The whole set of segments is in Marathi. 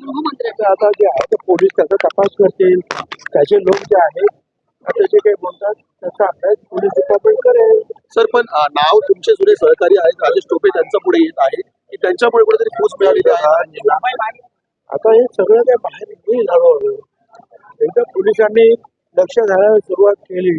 आता जे आहे ते पोलीस त्याचा तपास करतील त्याचे लोक जे आहेत आता जे काही बोलतात त्याचा अभ्यास पोलीस डिपार्टमेंट करेल सर पण नाव तुमचे जुने सहकारी आहेत राजेश टोपे त्यांच्या पुढे येत आहे की त्यांच्यामुळे कुठेतरी फूस मिळालेली आहे आता हे सगळं काय बाहेर येईल हळूहळू एकदा पोलिसांनी लक्ष घालायला सुरुवात केली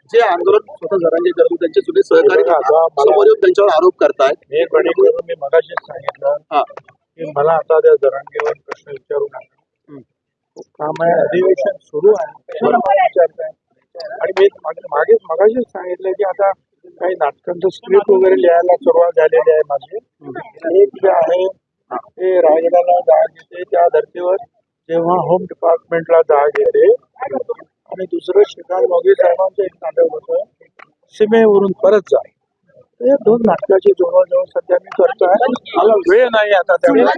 जे आंदोलन स्वतः घरांचे करतो त्यांचे सुद्धा सहकारी समोर येऊन त्यांच्यावर आरोप करतायत हे मी मगाशीच सांगितलं की मला आता त्या जरांगीवर प्रश्न विचारू नका काम अधिवेशन सुरू आहे आणि मी मागे मगाशीच सांगितलं की आता काही नाटकांचं स्क्रिप्ट वगैरे लिहायला सुरुवात झालेली आहे माझी एक जे आहे ते रायगडाला जाग येते त्या धर्तीवर जेव्हा होम डिपार्टमेंटला जाग येते आणि दुसरं शिकार वाघे साहेबांचं एक नाटक होतं सीमेवरून परत जा हे दोन नाटकाची जवळजवळ सध्या मी करतोय मला वेळ नाही आता त्यामुळे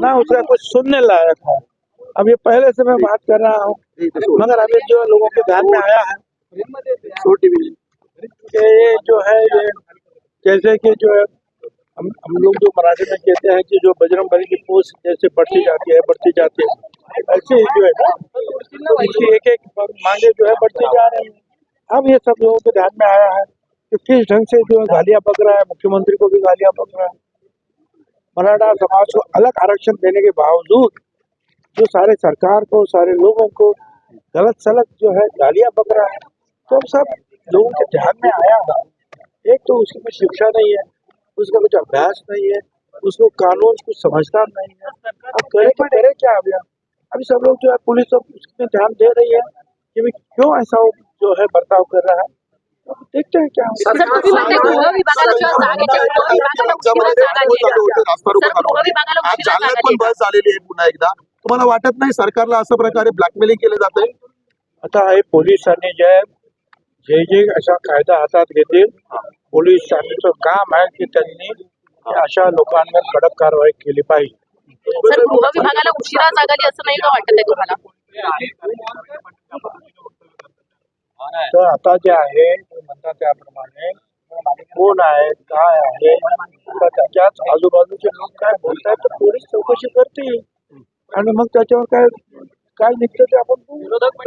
ना उसका कुछ सुनने लायक है अब ये पहले से मैं बात कर रहा हूँ मगर अभी जो लोगों के ध्यान में आया है ये जो है ये जैसे कि जो है हम हम लोग जो मराठी में कहते हैं कि जो बजरंग बली की पोस्ट जैसे बढ़ती जाती है बढ़ती जाती है ऐसे ही जो है ना तो इसकी एक एक मांगे जो है बढ़ती जा रही है अब ये सब लोगों के ध्यान में आया है कि किस ढंग से जो है गालियाँ पक रहा है मुख्यमंत्री को भी गालियाँ पक रहा है मराठा समाज को अलग आरक्षण देने के बावजूद जो सारे सरकार को सारे लोगों को गलत सलत जो है गालियां बक रहा है तो हम सब लोगों के ध्यान में आया था एक तो उसकी कुछ शिक्षा नहीं है उसका कुछ अभ्यास नहीं है उसको कानून कुछ समझता नहीं है अब करे तो करे क्या अभी अभी सब लोग जो है पुलिस तो उसमें ध्यान दे रही है कि क्यों ऐसा जो है बर्ताव कर रहा है पुन्हा एकदा तुम्हाला वाटत नाही सरकारला असं प्रकारे ब्लॅकमेलिंग केलं जात आता हे पोलिसांनी जे जे जे अशा कायदा हातात घेतील पोलिसांचं काम आहे की त्यांनी अशा लोकांवर कडक कारवाई केली पाहिजे उशिरा जागाली असं नाही का वाटत तुम्हाला तर आता जे आहे त्याप्रमाणे कोण आहेत काय आहे त्याच्याच आजूबाजूचे लोक काय बोलतायत तर पोलीस चौकशी करतील आणि मग त्याच्यावर काय काय निघतं ते आपण विरोधात